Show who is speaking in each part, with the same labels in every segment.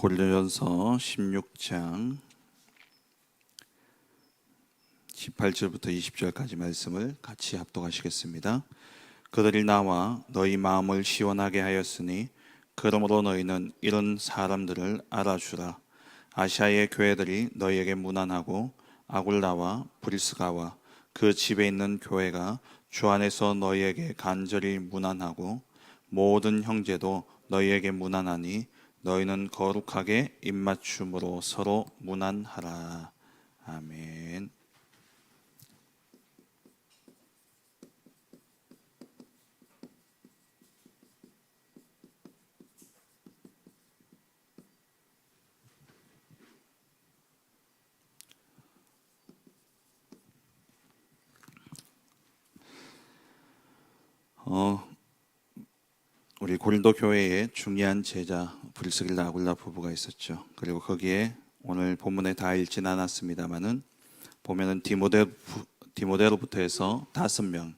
Speaker 1: 고린도전서 16장 18절부터 20절까지 말씀을 같이 합독하시겠습니다. 그들이 나와 너희 마음을 시원하게 하였으니 그러므로 너희는 이런 사람들을 알아주라. 아시아의 교회들이 너희에게 무난하고 아굴라와 브리스가와 그 집에 있는 교회가 주 안에서 너희에게 간절히 무난하고 모든 형제도 너희에게 무난하니 너희는 거룩하게 입맞춤으로 서로 무난하라. 아멘. 어, 우리 고린도 교회에 중요한 제자 브리스길라 아굴라 부부가 있었죠. 그리고 거기에 오늘 본문에 다 읽진 않았습니다만은 보면은 디모데 디모데로부터 해서 다섯 명의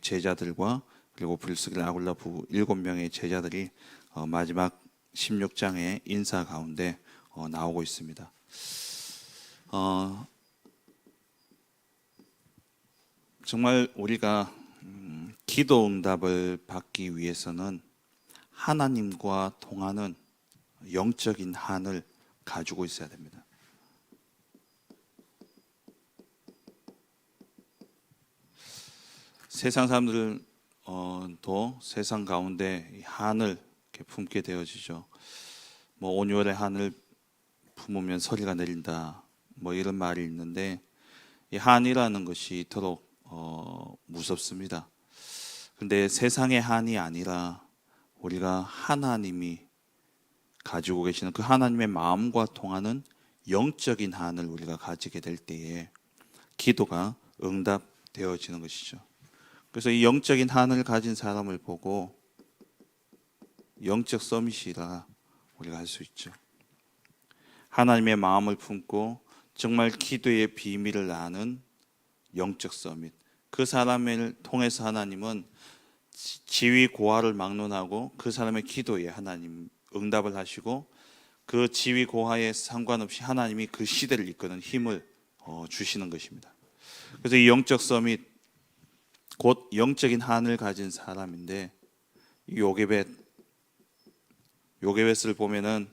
Speaker 1: 제자들과 그리고 브리스길라 아굴라 부부 일곱 명의 제자들이 어, 마지막 16장의 인사 가운데 어, 나오고 있습니다. 어, 정말 우리가 음, 기도 응답을 받기 위해서는 하나님과 통하는 영적인 한을 가지고 있어야 됩니다. 세상 사람들도 세상 가운데 이 한을 품게 되어지죠. 뭐 온유의 한을 품으면 서리가 내린다. 뭐 이런 말이 있는데 이 한이라는 것이 이토록 어, 무섭습니다. 근데 세상의 한이 아니라 우리가 하나님이 가지고 계시는 그 하나님의 마음과 통하는 영적인 한을 우리가 가지게 될 때에 기도가 응답되어지는 것이죠. 그래서 이 영적인 한을 가진 사람을 보고 영적 서밋이라 우리가 할 수 있죠. 하나님의 마음을 품고 정말 기도의 비밀을 아는 영적 서밋. 그 사람을 통해서 하나님은 지위 고하를 막론하고 그 사람의 기도에 하나님 응답을 하시고 그 지위 고하에 상관없이 하나님이 그 시대를 이끄는 힘을 어, 주시는 것입니다. 그래서 이 영적 서밋 곧 영적인 한을 가진 사람인데 이 요게벳 요게벳을 보면은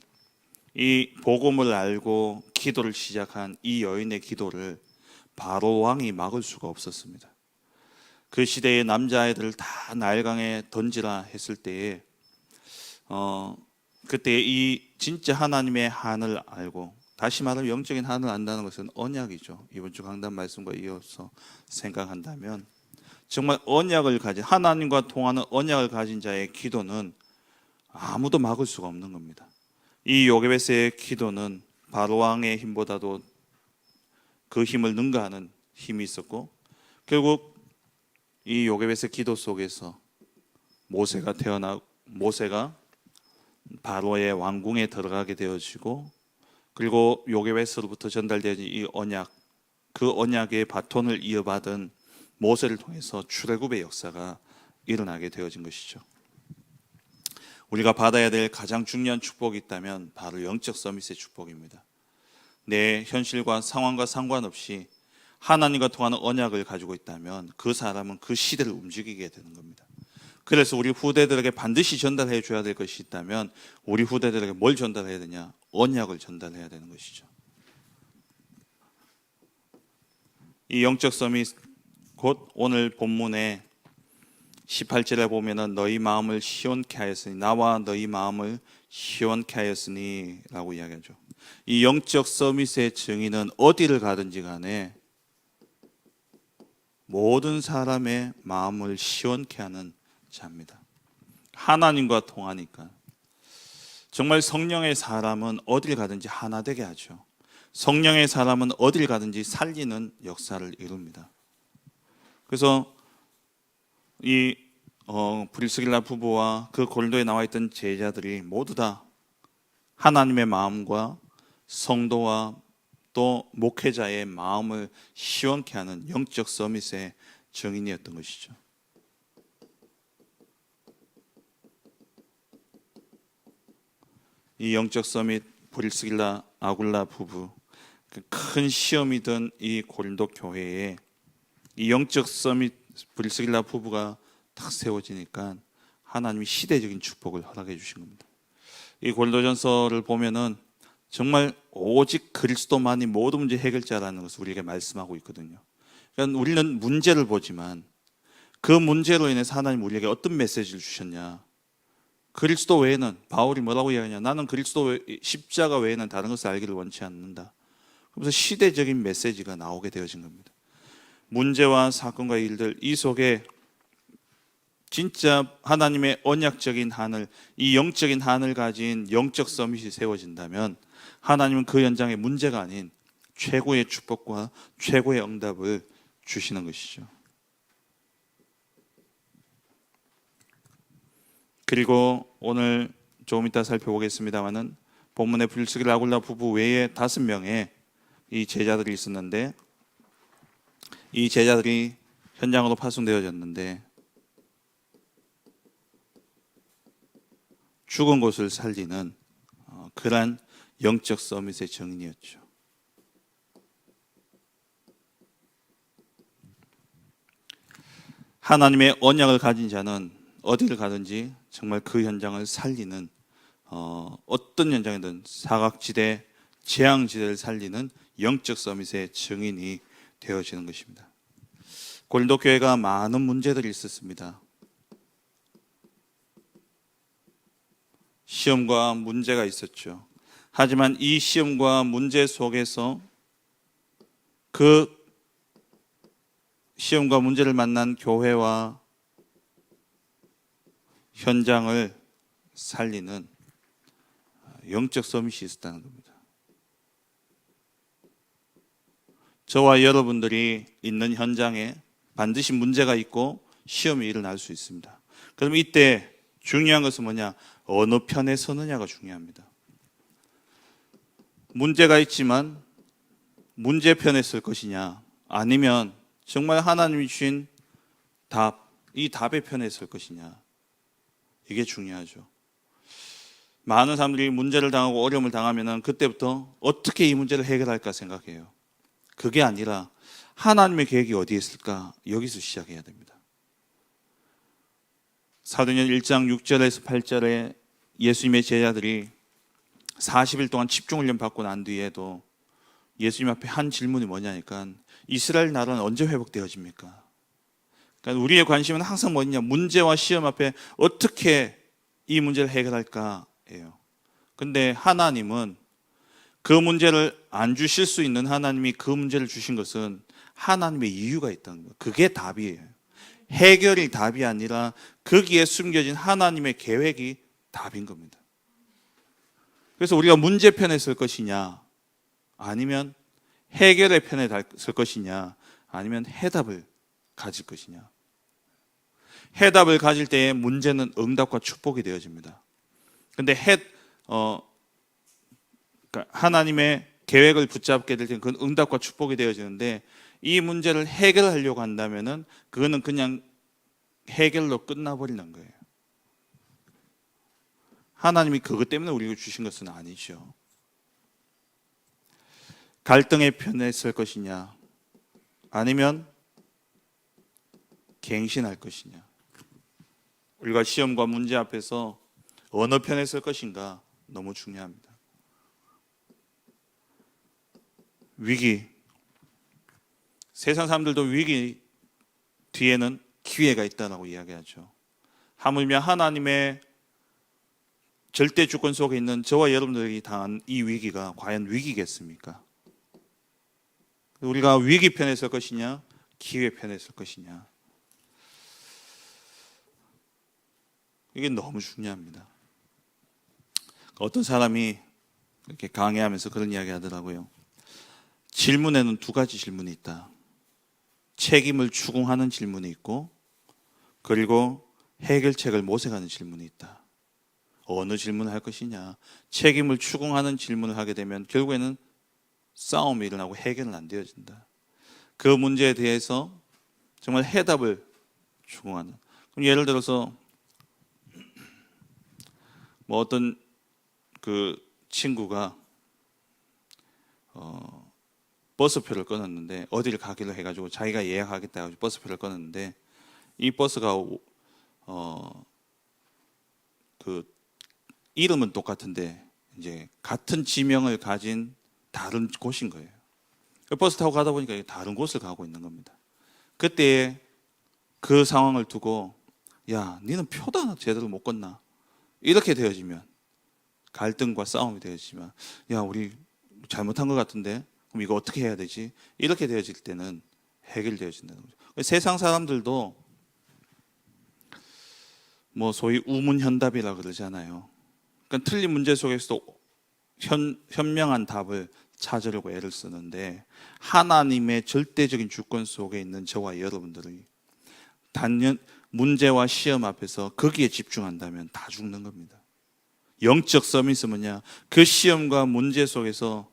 Speaker 1: 이 복음을 알고 기도를 시작한 이 여인의 기도를 바로 왕이 막을 수가 없었습니다. 그 시대의 남자아이들을 다 나일강에 던지라 했을 때에 어 그때 이 진짜 하나님의 한을 알고 다시 말하면 영적인 한을 안다는 것은 언약이죠. 이번 주 강단 말씀과 이어서 생각한다면 정말 언약을 가진 하나님과 통하는 언약을 가진 자의 기도는 아무도 막을 수가 없는 겁니다. 이 요게베스의 기도는 바로 왕의 힘보다도 그 힘을 능가하는 힘이 있었고 결국 이 요게벳의 기도 속에서 모세가 태어나 모세가 바로의 왕궁에 들어가게 되어지고 그리고 요게벳으로부터 전달된 이 언약 그 언약의 바톤을 이어받은 모세를 통해서 출애굽의 역사가 일어나게 되어진 것이죠. 우리가 받아야 될 가장 중요한 축복이 있다면 바로 영적 서밋의 축복입니다. 내 현실과 상황과 상관없이 하나님과 통하는 언약을 가지고 있다면 그 사람은 그 시대를 움직이게 되는 겁니다. 그래서 우리 후대들에게 반드시 전달해 줘야 될 것이 있다면 우리 후대들에게 뭘 전달해야 되냐? 언약을 전달해야 되는 것이죠. 이 영적 섬이 곧 오늘 본문에 18절에 보면은 너희 마음을 시원케 하였으니 나와 너희 마음을 시원케 하였으니라고 이야기하죠. 이 영적 서밋의 증인은 어디를 가든지 간에 모든 사람의 마음을 시원케 하는 자입니다. 하나님과 통하니까. 정말 성령의 사람은 어딜 가든지 하나 되게 하죠. 성령의 사람은 어딜 가든지 살리는 역사를 이룹니다. 그래서 이 어, 브리스길라 부부와 그 골도에 나와 있던 제자들이 모두 다 하나님의 마음과 성도와 또 목회자의 마음을 시원케 하는 영적 서밋의 정인이었던 것이죠. 이 영적 서밋 보리스길라 아굴라 부부 그큰 시험이던 이 고린도 교회에 이 영적 서밋 보리스길라 부부가 딱 세워지니까 하나님이 시대적인 축복을 허락해 주신 겁니다. 이 고린도전서를 보면은 정말 오직 그리스도만이 모든 문제 해결자라는 것을 우리에게 말씀하고 있거든요. 그러니까 우리는 문제를 보지만 그 문제로 인해서 하나님 우리에게 어떤 메시지를 주셨냐? 그리스도 외에는 바울이 뭐라고 이야기하냐? 나는 그리스도 외, 십자가 외에는 다른 것을 알기를 원치 않는다. 그래서 시대적인 메시지가 나오게 되어진 겁니다. 문제와 사건과 일들 이 속에 진짜 하나님의 언약적인 하늘, 이 영적인 하늘 가진 영적 서밋이 세워진다면 하나님은 그 현장에 문제가 아닌 최고의 축복과 최고의 응답을 주시는 것이죠. 그리고 오늘 조금 이따 살펴보겠습니다만은 본문의 불스기 라굴라 부부 외에 다섯 명의 이 제자들이 있었는데 이 제자들이 현장으로 파송되어졌는데 죽은 곳을 살리는 어, 그러한 영적 서밋의 정인이었죠. 하나님의 언약을 가진 자는 어디를 가든지 정말 그 현장을 살리는 어, 어떤 현장이든 사각지대, 재앙지대를 살리는 영적 서밋의 증인이 되어지는 것입니다. 고린도 교회가 많은 문제들이 있었습니다. 시험과 문제가 있었죠. 하지만 이 시험과 문제 속에서 그 시험과 문제를 만난 교회와 현장을 살리는 영적 서밋이 있었다는 겁니다. 저와 여러분들이 있는 현장에 반드시 문제가 있고 시험이 일어날 수 있습니다. 그럼 이때 중요한 것은 뭐냐? 어느 편에 서느냐가 중요합니다. 문제가 있지만 문제 편에 설 것이냐 아니면 정말 하나님이 주신 답, 이 답의 편에 설 것이냐 이게 중요하죠. 많은 사람들이 문제를 당하고 어려움을 당하면은 그때부터 어떻게 이 문제를 해결할까 생각해요. 그게 아니라 하나님의 계획이 어디에 있을까 여기서 시작해야 됩니다. 사도년 1장 6절에서 8절에 예수님의 제자들이 40일 동안 집중 훈련 받고 난 뒤에도 예수님 앞에 한 질문이 뭐냐니까 이스라엘 나라는 언제 회복되어집니까? 그러니까 우리의 관심은 항상 뭐냐 문제와 시험 앞에 어떻게 이 문제를 해결할까예요. 근데 하나님은 그 문제를 안 주실 수 있는 하나님이 그 문제를 주신 것은 하나님의 이유가 있다는 거예요. 그게 답이에요. 해결이 답이 아니라 거기에 숨겨진 하나님의 계획이 답인 겁니다. 그래서 우리가 문제 편에 설 것이냐, 아니면 해결의 편에 설 것이냐, 아니면 해답을 가질 것이냐. 해답을 가질 때에 문제는 응답과 축복이 되어집니다. 근데 해, 어, 그러니까 하나님의 계획을 붙잡게 될 때는 그건 응답과 축복이 되어지는데 이 문제를 해결하려고 한다면은 그거는 그냥 해결로 끝나버리는 거예요. 하나님이 그것 때문에 우리가 주신 것은 아니죠. 편에 설 것이냐, 아니면 갱신할 것이냐. 우리가 시험과 문제 앞에서 어느 편에 설 것인가 너무 중요합니다. 위기. 세상 사람들도 위기 뒤에는 기회가 있다고 이야기하죠. 하물며 하나님의 절대 주권 속에 있는 저와 여러분들이 당한 이 위기가 과연 위기겠습니까? 우리가 위기 편에 설 것이냐, 기회 편에 설 것이냐. 이게 너무 중요합니다. 어떤 사람이 이렇게 강의하면서 그런 이야기 하더라고요. 질문에는 두 가지 질문이 있다. 책임을 추궁하는 질문이 있고, 그리고 해결책을 모색하는 질문이 있다. 어느 질문을 할 것이냐. 책임을 추궁하는 질문을 하게 되면 결국에는 싸움이 일어나고 해결은 안 되어진다. 그 문제에 대해서 정말 해답을 추궁하는. 그럼 예를 들어서 뭐 어떤 그 친구가 어, 버스표를 끊었는데 어디를 가기로 해가지고 자기가 예약하겠다 해가지고 버스표를 끊었는데 이 버스가 어, 그 이름은 똑같은데 이제 같은 지명을 가진 다른 곳인 거예요. 그 버스 타고 가다 보니까 다른 곳을 가고 있는 겁니다. 그때 그 상황을 두고 야, 니는 표도 제대로 못 껐나? 이렇게 되어지면 갈등과 싸움이 되어지만 야, 우리 잘못한 것 같은데 그럼 이거 어떻게 해야 되지? 이렇게 되어질 때는 해결되어진다는 거죠. 세상 사람들도 뭐 소위 우문현답이라 그러잖아요. 그러니까 틀린 문제 속에서도 현, 현명한 답을 찾으려고 애를 쓰는데 하나님의 절대적인 주권 속에 있는 저와 여러분들이 단연 문제와 시험 앞에서 거기에 집중한다면 다 죽는 겁니다. 영적 서밋은 뭐냐? 그 시험과 문제 속에서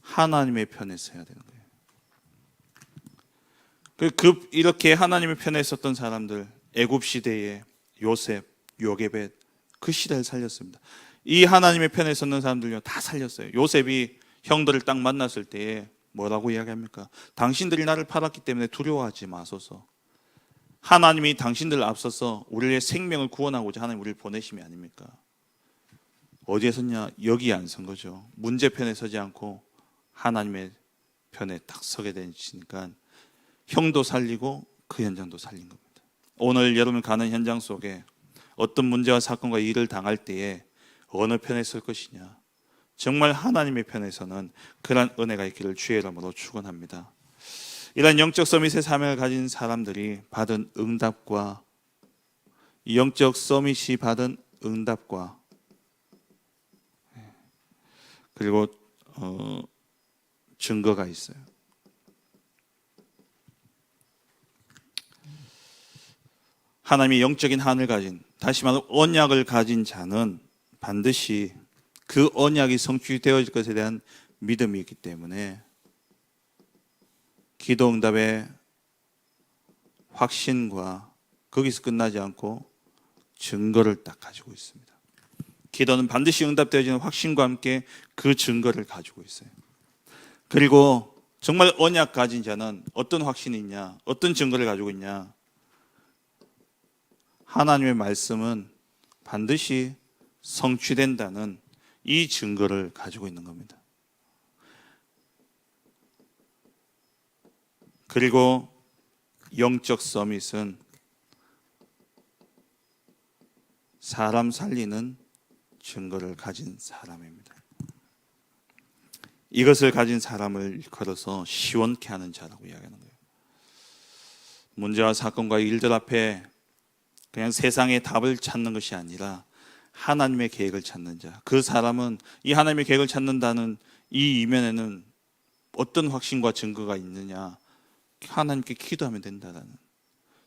Speaker 1: 하나님의 편에 서야 되는 거예요. 그, 그 이렇게 하나님의 편에 섰던 사람들 애굽 시대에 요셉, 요게벳 그 시대를 살렸습니다. 이 하나님의 편에 섰는 사람들요 다 살렸어요. 요셉이 형들을 딱 만났을 때에 뭐라고 이야기합니까? 당신들이 나를 팔았기 때문에 두려워하지 마소서. 하나님이 당신들을 앞서서 우리의 생명을 구원하고자 하나님 우리를 보내심이 아닙니까? 어디에 섰냐? 여기에 안 선 거죠. 문제 편에 서지 않고 하나님의 편에 딱 서게 되니까 형도 살리고 그 현장도 살린 겁니다. 오늘 여러분 가는 현장 속에 어떤 문제와 사건과 일을 당할 때에 어느 편에 설 것이냐? 정말 하나님의 편에서는 그러한 은혜가 있기를 주의 이름으로 축원합니다. 이러한 영적 서밋의 사명을 가진 사람들이 받은 응답과 이 영적 서밋이 받은 응답과 그리고 어, 증거가 있어요. 하나님이 영적인 한을 가진 다시 말해 언약을 가진 자는 반드시 그 언약이 성취되어질 것에 대한 믿음이 있기 때문에 기도 응답의 확신과 거기서 끝나지 않고 증거를 딱 가지고 있습니다. 기도는 반드시 응답되어지는 확신과 함께 그 증거를 가지고 있어요. 그리고 정말 언약 가진 자는 어떤 확신이 있냐? 어떤 증거를 가지고 있냐? 하나님의 말씀은 반드시 성취된다는 이 증거를 가지고 있는 겁니다. 그리고 영적 서밋은 사람 살리는 증거를 가진 사람입니다. 이것을 가진 사람을 걸어서 시원케 하는 자라고 이야기하는 거예요. 문제와 사건과 일들 앞에 그냥 세상의 답을 찾는 것이 아니라 하나님의 계획을 찾는 자. 그 사람은 이 하나님의 계획을 찾는다는 이 이면에는 어떤 확신과 증거가 있느냐? 하나님께 기도하면 된다라는.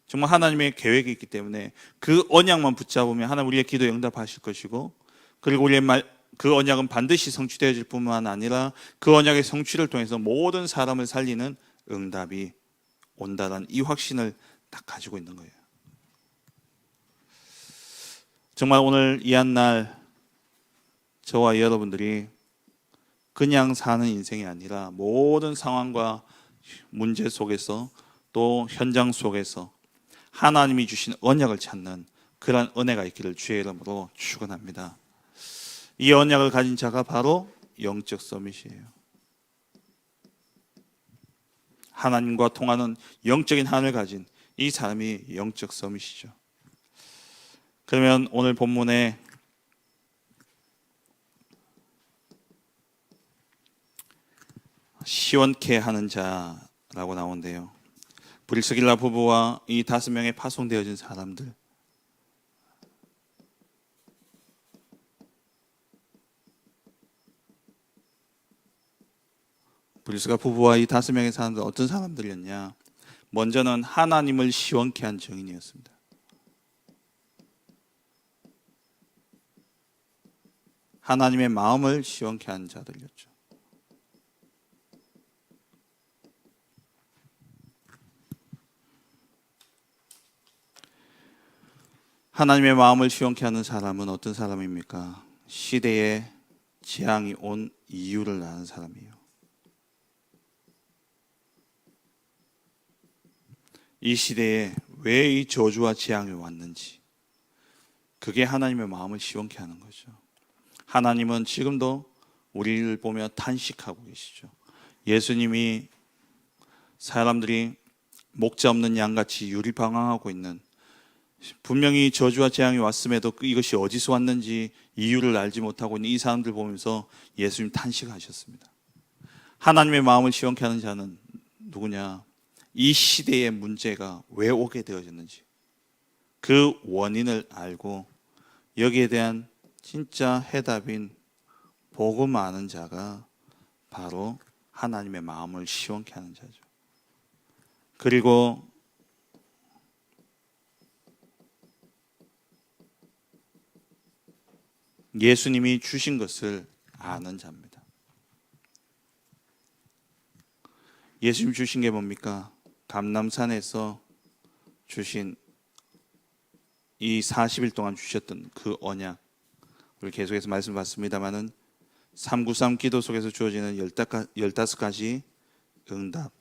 Speaker 1: 정말 하나님의 계획이 있기 때문에 그 언약만 붙잡으면 하나님 우리의 기도 응답하실 것이고 그리고 우리의 말, 그 언약은 반드시 성취되어질 뿐만 아니라 그 언약의 성취를 통해서 모든 사람을 살리는 응답이 온다는 이 확신을 딱 가지고 있는 거예요. 정말 오늘 이 한 날 저와 여러분들이 그냥 사는 인생이 아니라 모든 상황과 문제 속에서 또 현장 속에서 하나님이 주신 언약을 찾는 그러한 은혜가 있기를 주의 이름으로 축원합니다. 이 언약을 가진 자가 바로 영적 서밋이에요. 하나님과 통하는 영적인 한을 가진 이 사람이 영적 서밋이죠. 그러면 오늘 본문에 시원케 하는 자라고 나오는데요. 브리스길라 부부와 이 다섯 명의 파송되어진 사람들 브리스가 부부와 이 다섯 명의 사람들 어떤 사람들이었냐? 먼저는 하나님을 시원케 한 증인이었습니다. 하나님의 마음을 시원케 한 자들이었죠. 하나님의 마음을 시원케 하는 사람은 어떤 사람입니까? 시대에 재앙이 온 이유를 아는 사람이에요. 이 시대에 왜 이 저주와 재앙이 왔는지 그게 하나님의 마음을 시원케 하는 거죠. 하나님은 지금도 우리를 보며 탄식하고 계시죠. 예수님이 사람들이 목자 없는 양같이 유리방황하고 있는 분명히 저주와 재앙이 왔음에도 그 이것이 어디서 왔는지 이유를 알지 못하고 있는 이 사람들 보면서 예수님 탄식하셨습니다. 하나님의 마음을 시원케 하는 자는 누구냐? 이 시대의 문제가 왜 오게 되어졌는지 그 원인을 알고 여기에 대한 진짜 해답인 복음 아는 자가 바로 하나님의 마음을 시원케 하는 자죠. 그리고 예수님이 주신 것을 아는 자입니다. 예수님 주신 게 뭡니까? 감남산에서 주신 이 40일 동안 주셨던 그 언약. 계속해서 말씀 봤습니다만은 393 기도 속에서 주어지는 15가지 응답.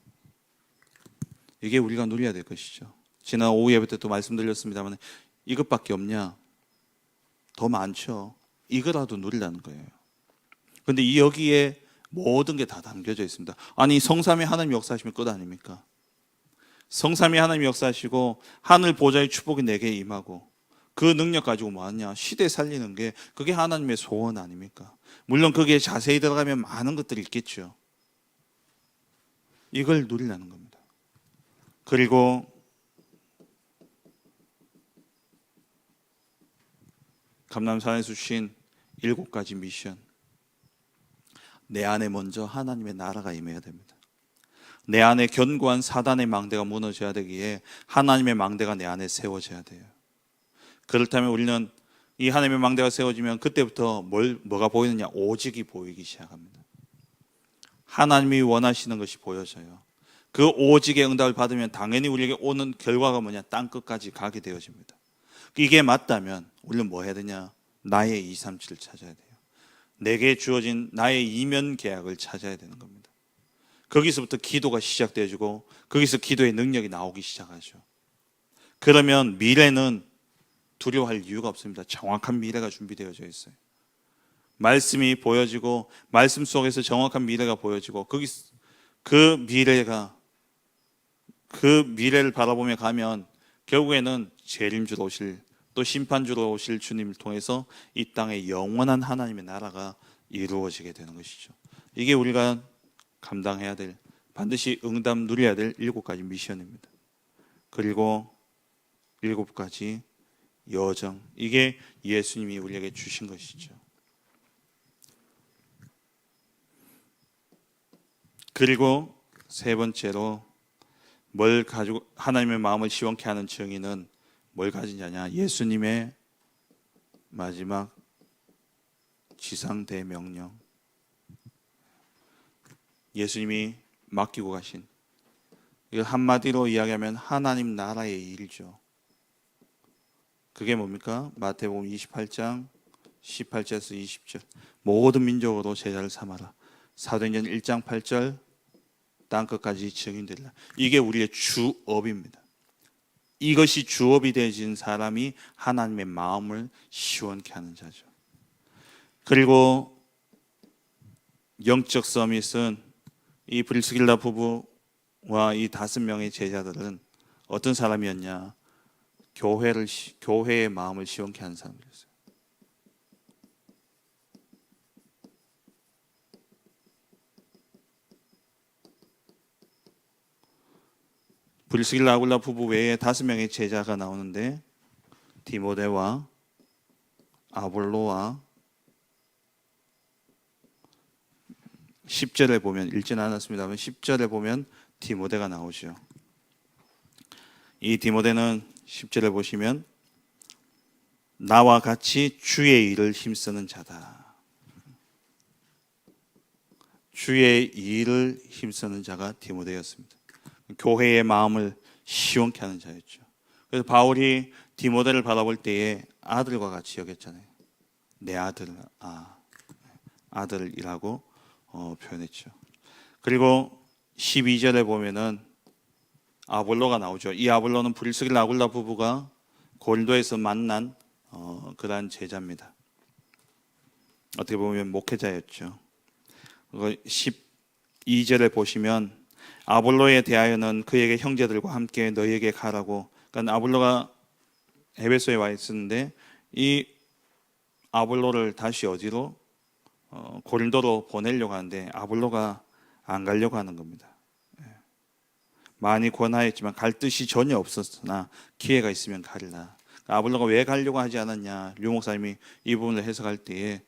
Speaker 1: 이게 우리가 누려야 될 것이죠. 지난 오후 예배 때또 말씀드렸습니다만 이것밖에 없냐? 더 많죠. 이거라도 누리라는 거예요. 근데 이 여기에 모든 게 다 담겨져 있습니다. 아니 성삼위 하나님 역사하시면 끝 아닙니까? 성삼위 하나님 역사하시고 하늘 보좌의 축복이 내게 임하고 그 능력 가지고 뭐 하냐 시대 살리는 게 그게 하나님의 소원 아닙니까? 물론 거기에 자세히 들어가면 많은 것들이 있겠죠. 이걸 누리라는 겁니다. 그리고 감남산에서 주신 일곱 가지 미션. 내 안에 먼저 하나님의 나라가 임해야 됩니다. 내 안에 견고한 사단의 망대가 무너져야 되기에 하나님의 망대가 내 안에 세워져야 돼요. 그렇다면 우리는 이 하나님의 망대가 세워지면 그때부터 뭘 뭐가 보이느냐 오직이 보이기 시작합니다. 하나님이 원하시는 것이 보여져요. 그 오직의 응답을 받으면 당연히 우리에게 오는 결과가 뭐냐 땅 끝까지 가게 되어집니다. 이게 맞다면 우리는 뭐 해야 되냐? 나의 237을 찾아야 돼요. 내게 주어진 나의 이면 계약을 찾아야 되는 겁니다. 거기서부터 기도가 시작되어지고 거기서 기도의 능력이 나오기 시작하죠. 그러면 미래는 두려워할 이유가 없습니다. 정확한 미래가 준비되어져 있어요. 말씀이 보여지고 말씀 속에서 정확한 미래가 보여지고 거기 그 미래가 그 미래를 바라보며 가면 결국에는 재림주로 오실 또 심판주로 오실 주님을 통해서 이 땅에 영원한 하나님의 나라가 이루어지게 되는 것이죠. 이게 우리가 감당해야 될 반드시 응답 누려야 될 일곱 가지 미션입니다. 그리고 일곱 가지 여정 이게 예수님이 우리에게 주신 것이죠. 그리고 세 번째로 뭘 가지고 하나님의 마음을 시원케 하는 증인은 뭘 가진 자냐? 예수님의 마지막 지상 대명령. 예수님이 맡기고 가신 이거 한마디로 이야기하면 하나님 나라의 일이죠. 그게 뭡니까? 마태복음 28장 18절에서 20절. 모든 민족으로 제자를 삼아라. 사도행전 1장 8절 땅 끝까지 증인되리라. 이게 우리의 주업입니다. 이것이 주업이 되어진 사람이 하나님의 마음을 시원케 하는 자죠. 그리고 영적 서밋은 이 브리스길라 부부와 이 다섯 명의 제자들은 어떤 사람이었냐? 교회를 교회의 마음을 시원케 하는 사람들이었어요. 브리스길라 아굴라 부부 외에 다섯 명의 제자가 나오는데 디모데와 아볼로와 10절에 보면 읽지는 않았습니다만 10절에 보면 디모데가 나오죠. 이 디모데는 10절에 보시면 나와 같이 주의 일을 힘쓰는 자다. 주의 일을 힘쓰는 자가 디모데였습니다. 교회의 마음을 시원케 하는 자였죠. 그래서 바울이 디모데를 바라볼 때에 아들과 같이 여겼잖아요. 내 아들 아 아들이라고 어, 표현했죠. 그리고 12절에 보면은 아볼로가 나오죠. 이 아볼로는 브리스길 아굴라 부부가 고린도에서 만난 어, 그러한 제자입니다. 어떻게 보면 목회자였죠. 12절에 보시면 아볼로에 대하여는 그에게 형제들과 함께 너희에게 가라고. 그러니까 아볼로가 에베소에 와 있었는데 이 아볼로를 다시 어디로 어, 고린도로 보내려고 하는데 아볼로가 안 가려고 하는 겁니다. 예. 많이 권하였지만 갈 뜻이 전혀 없었으나 기회가 있으면 가리라. 아볼로가 왜 가려고 하지 않았냐? 류 목사님이 이 부분을 해석할 때에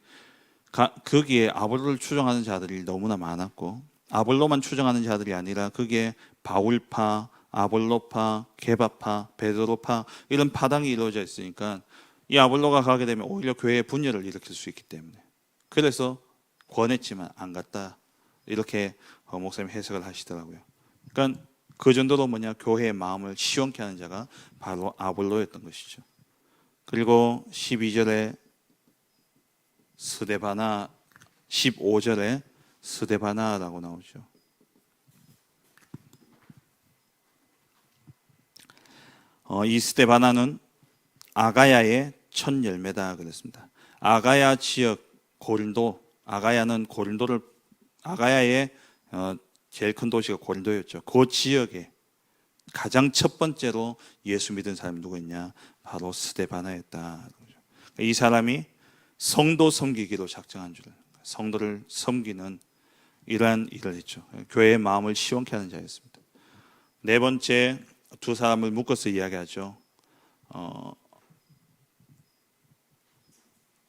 Speaker 1: 가, 거기에 아볼로를 추종하는 자들이 너무나 많았고 아볼로만 추종하는 자들이 아니라 그게 바울파, 아볼로파, 게바파, 베드로파 이런 파당이 이루어져 있으니까 이 아볼로가 가게 되면 오히려 교회의 분열을 일으킬 수 있기 때문에 그래서 권했지만 안 갔다 이렇게 어, 목사님 해석을 하시더라고요. 그러니까 그 정도로 뭐냐 교회의 마음을 시원케 하는 자가 바로 아볼로였던 것이죠. 그리고 12절에 스데바나 15절에 스데바나라고 나오죠. 어, 이 스데바나는 아가야의 첫 열매다 그랬습니다. 아가야 지역 고린도 아가야는 고린도를 아가야의 어, 제일 큰 도시가 고린도였죠. 그 지역에 가장 첫 번째로 예수 믿은 사람이 누구였냐? 바로 스데바나였다. 이 사람이 성도 섬기기로 작정한 줄 성도를 섬기는 이러한 일을 했죠. 교회의 마음을 시원케 하는 자였습니다. 네 번째 두 사람을 묶어서 이야기하죠. 어,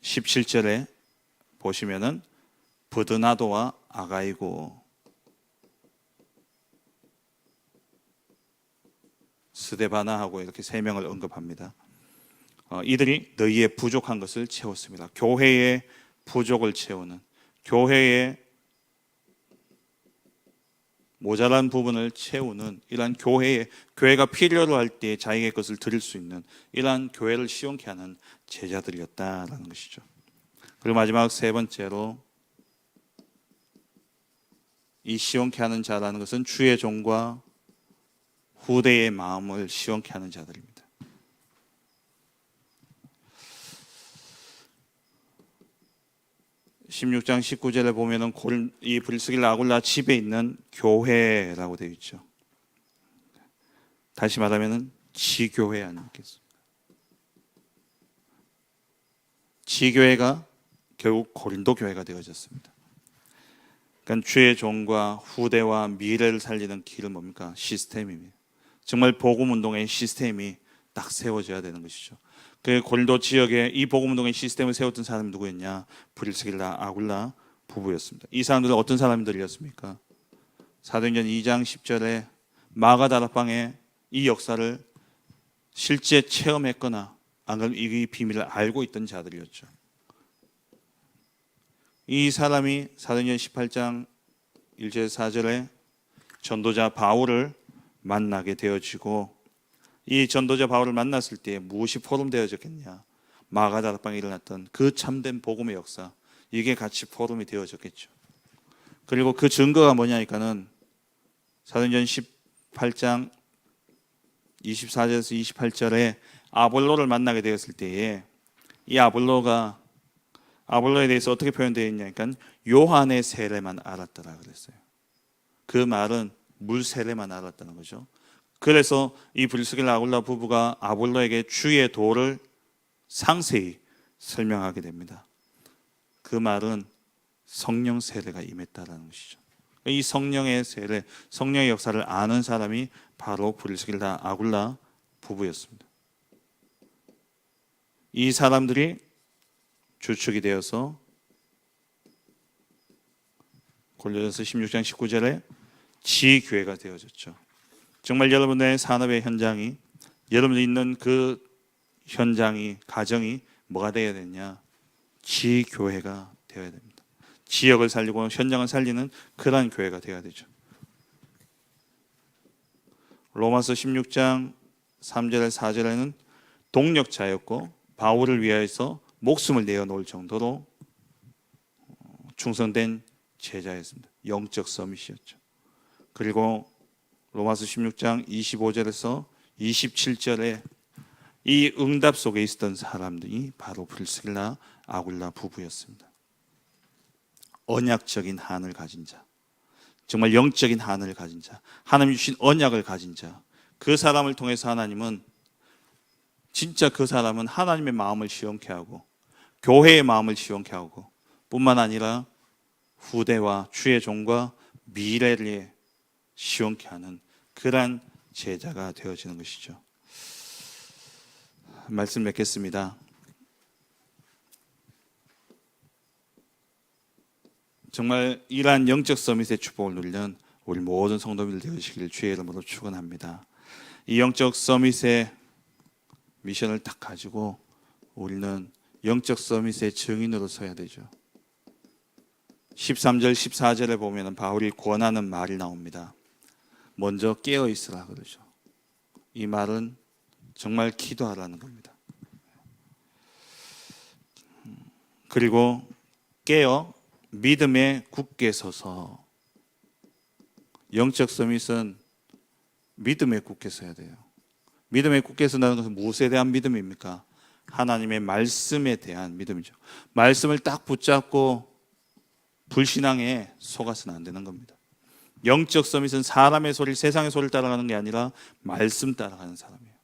Speaker 1: 17절에 보시면은 버드나도와 아가이고 스데바나하고 이렇게 세 명을 언급합니다. 어, 이들이 너희의 부족한 것을 채웠습니다. 교회의 부족을 채우는 교회의 모자란 부분을 채우는 이러한 교회의 교회가 필요로 할 때 자기의 것을 드릴 수 있는 이러한 교회를 시원케 하는 제자들이었다라는 것이죠. 그리고 마지막 세 번째로 이 시원케 하는 자라는 것은 주의 종과 후대의 마음을 시원케 하는 자들입니다. (16장 19절에) 보면은 골- 이 브리스길 아굴라 집에 있는 교회라고 되어 있죠 다시 말하면은 지교회 아니겠습니까 지교회가 결국 고린도 교회가 되어졌습니다. 그러니까 주의 종과 후대와 미래를 살리는 길은 뭡니까? 시스템입니다. 정말 복음 운동의 시스템이 딱 세워져야 되는 것이죠. 그 고린도 지역에 이 복음 운동의 시스템을 세웠던 사람이 누구였냐? 브릴스길라 아굴라 부부였습니다. 이 사람들은 어떤 사람들이었습니까? 사도행전 2장 10절에 마가다락방에 이 역사를 실제 체험했거나 안 그러면 이 비밀을 알고 있던 자들이었죠. 이 사람이 사도행전 18장 1절 4절에 전도자 바울을 만나게 되어지고 이 전도자 바울을 만났을 때 무엇이 포럼되어졌겠냐? 마가다락방에 일어났던 그 참된 복음의 역사 이게 같이 포럼이 되어졌겠죠. 그리고 그 증거가 뭐냐니까는 사도행전 18장 24절에서 28절에 아볼로를 만나게 되었을 때에 이 아볼로가 아볼로에 대해서 어떻게 표현되어 있냐니까 요한의 세례만 알았더라 그랬어요. 그 말은 물 세례만 알았다는 거죠. 그래서 이 브리스길라 아굴라 부부가 아볼로에게 주의 도를 상세히 설명하게 됩니다. 그 말은 성령 세례가 임했다라는 것이죠. 이 성령의 세례, 성령의 역사를 아는 사람이 바로 브리스길라 아굴라 부부였습니다. 이 사람들이 주축이 되어서 골로새서 16장 19절에 지교회가 되어졌죠. 정말 여러분의 산업의 현장이 여러분이 있는 그 현장이 가정이 뭐가 되어야 되냐? 지교회가 되어야 됩니다. 지역을 살리고 현장을 살리는 그러한 교회가 되어야 되죠. 로마서 16장 3절 4절에는 동력자였고 바울을 위하여서 목숨을 내어놓을 정도로 어, 충성된 제자였습니다. 영적 서밋이었죠. 그리고 로마서 16장 25절에서 27절에 이 응답 속에 있었던 사람들이 바로 브리스길라 아굴라 부부였습니다. 언약적인 한을 가진 자, 정말 영적인 한을 가진 자, 하나님 주신 언약을 가진 자, 그 사람을 통해서 하나님은 진짜 그 사람은 하나님의 마음을 시원케 하고 교회의 마음을 시원케 하고 뿐만 아니라 후대와 주의 종과 미래를 시원케 하는 그러한 제자가 되어지는 것이죠. 말씀 맺겠습니다. 정말 이러한 영적 서밋의 축복을 누리는 우리 모든 성도님들 되시기를 주의 이름으로 축원합니다. 이 영적 서밋의 미션을 딱 가지고 우리는 영적 서밋의 증인으로 서야 되죠. 13절 14절에 보면 바울이 권하는 말이 나옵니다. 먼저 깨어 있으라 그러죠. 이 말은 정말 기도하라는 겁니다. 그리고 깨어 믿음에 굳게 서서 영적 서밋은 믿음에 굳게 서야 돼요. 믿음에 굳게 서는 것은 무엇에 대한 믿음입니까? 하나님의 말씀에 대한 믿음이죠. 말씀을 딱 붙잡고 불신앙에 속아서는 안 되는 겁니다. 영적 서밋은 사람의 소리, 세상의 소리를 따라가는 게 아니라 말씀 따라가는 사람이에요.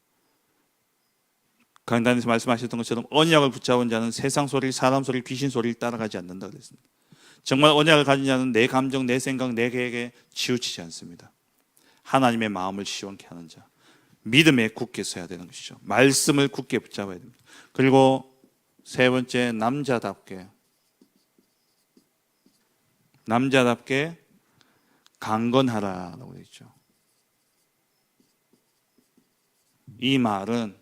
Speaker 1: 강단에서 말씀하셨던 것처럼 언약을 붙잡은 자는 세상 소리, 사람 소리, 귀신 소리를 따라가지 않는다 그랬습니다. 정말 언약을 가진 자는 내 감정, 내 생각, 내 계획에 치우치지 않습니다. 하나님의 마음을 시원케 하는 자, 믿음에 굳게 서야 되는 것이죠. 말씀을 굳게 붙잡아야 됩니다. 그리고 세 번째 남자답게 남자답게 강건하라라고 있죠. 이 말은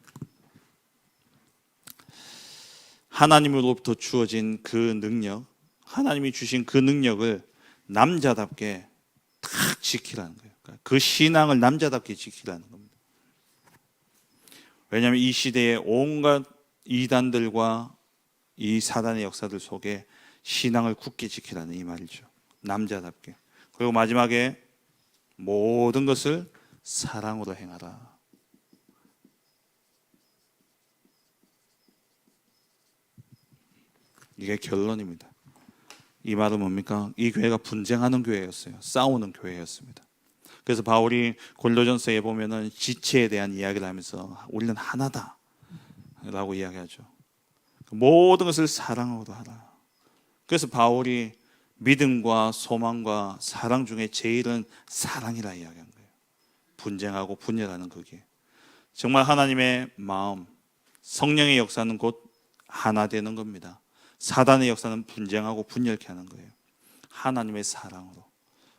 Speaker 1: 하나님으로부터 주어진 그 능력, 하나님이 주신 그 능력을 남자답게 탁 지키라는 거예요. 그러니까 그 신앙을 남자답게 지키라는 겁니다. 왜냐하면 이 시대에 온갖 이단들과 이 사단의 역사들 속에 신앙을 굳게 지키라는 이 말이죠. 남자답게. 그리고 마지막에 모든 것을 사랑으로 행하라. 이게 결론입니다. 이 말은 뭡니까? 이 교회가 분쟁하는 교회였어요. 싸우는 교회였습니다. 그래서 바울이 골로전서에 보면은 지체에 대한 이야기를 하면서 우리는 하나다 라고 이야기하죠. 모든 것을 사랑으로 하라. 그래서 바울이 믿음과 소망과 사랑 중에 제일은 사랑이라 이야기한 거예요. 분쟁하고 분열하는 그게 정말 하나님의 마음, 성령의 역사는 곧 하나 되는 겁니다. 사단의 역사는 분쟁하고 분열케 하는 거예요. 하나님의 사랑으로.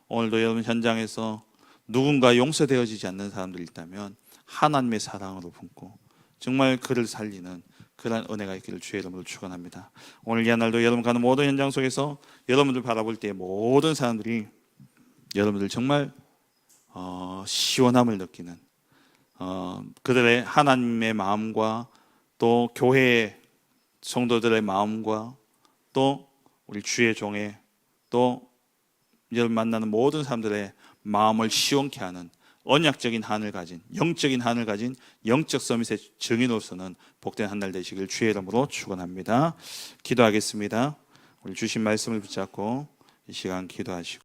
Speaker 1: 오늘도 여러분 현장에서 누군가 용서되어지지 않는 사람들이 있다면 하나님의 사랑으로 품고 정말 그를 살리는 그러한 은혜가 있기를 주의 이름으로 축원합니다. 오늘 이 날도 여러분 가는 모든 현장 속에서 여러분들 바라볼 때 모든 사람들이 여러분들 정말 어, 시원함을 느끼는 어, 그들의 하나님의 마음과 또 교회의 성도들의 마음과 또 우리 주의 종의 또 여러분 만나는 모든 사람들의 마음을 시원케 하는 언약적인 한을 가진 영적인 한을 가진 영적 서밋의 증인으로서는 복된 한 날 되시길 주의 이름으로 축원합니다. 기도하겠습니다. 우리 주신 말씀을 붙잡고 이 시간 기도하시고